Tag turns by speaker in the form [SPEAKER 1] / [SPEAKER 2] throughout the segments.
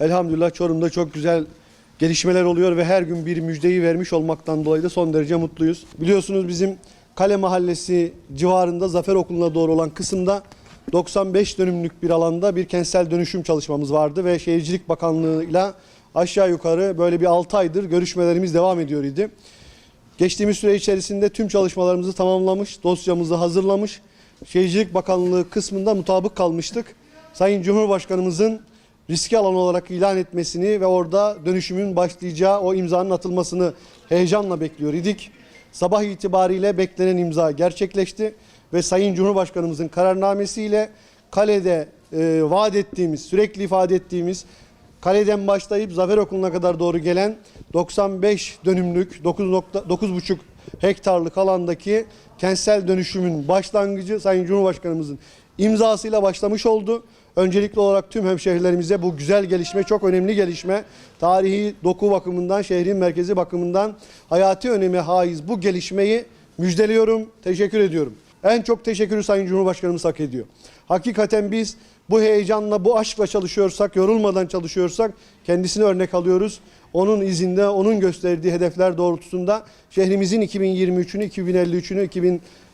[SPEAKER 1] Elhamdülillah Çorum'da çok güzel gelişmeler oluyor ve her gün bir müjdeyi vermiş olmaktan dolayı da son derece mutluyuz. Biliyorsunuz bizim Kale Mahallesi civarında Zafer Okulu'na doğru olan kısımda 95 dönümlük bir alanda bir kentsel dönüşüm çalışmamız vardı ve Şehircilik Bakanlığı'yla aşağı yukarı böyle bir 6 aydır görüşmelerimiz devam ediyor idi. Geçtiğimiz süre içerisinde tüm çalışmalarımızı tamamlamış, dosyamızı hazırlamış. Şehircilik Bakanlığı kısmında mutabık kalmıştık. Sayın Cumhurbaşkanımızın riski alan olarak ilan etmesini ve orada dönüşümün başlayacağı o imzanın atılmasını heyecanla bekliyor idik. Sabah itibariyle beklenen imza gerçekleşti ve Sayın Cumhurbaşkanımızın kararnamesiyle kalede e, vaat ettiğimiz, sürekli ifade ettiğimiz Kaleden başlayıp Zafer Okulu'na kadar doğru gelen 95 dönümlük 9.9,5 hektarlık alandaki kentsel dönüşümün başlangıcı Sayın Cumhurbaşkanımızın imzasıyla başlamış oldu. Öncelikli olarak tüm hemşehrilerimize bu güzel gelişme çok önemli gelişme. Tarihi doku bakımından, şehrin merkezi bakımından hayati öneme haiz bu gelişmeyi müjdeliyorum, teşekkür ediyorum. En çok teşekkürü Sayın Cumhurbaşkanımız hak ediyor. Hakikaten biz bu heyecanla, bu aşkla çalışıyorsak, yorulmadan çalışıyorsak kendisine örnek alıyoruz. Onun izinde, onun gösterdiği hedefler doğrultusunda şehrimizin 2023'ünü, 2053'ünü,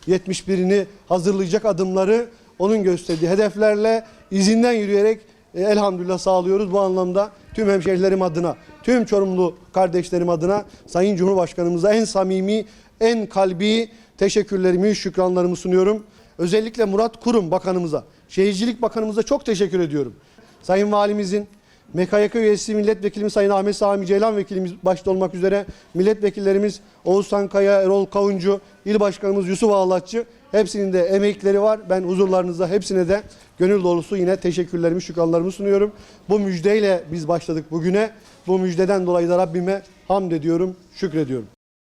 [SPEAKER 1] 2071'ini hazırlayacak adımları onun gösterdiği hedeflerle izinden yürüyerek e, elhamdülillah sağlıyoruz. Bu anlamda tüm hemşehrilerim adına, tüm Çorumlu kardeşlerim adına Sayın Cumhurbaşkanımıza en samimi, en kalbi teşekkürlerimi, şükranlarımı sunuyorum. Özellikle Murat Kurum Bakanımıza, Şehircilik Bakanımıza çok teşekkür ediyorum. Sayın Valimizin, MKYK üyesi milletvekilimiz Sayın Ahmet Sami Ceylan vekilimiz başta olmak üzere milletvekillerimiz Oğuzhan Kaya, Erol Kavuncu, il başkanımız Yusuf Ağlatçı hepsinin de emekleri var. Ben huzurlarınızda hepsine de gönül dolusu yine teşekkürlerimi, şükranlarımı sunuyorum. Bu müjdeyle biz başladık bugüne. Bu müjdeden dolayı da Rabbime hamd ediyorum, şükrediyorum.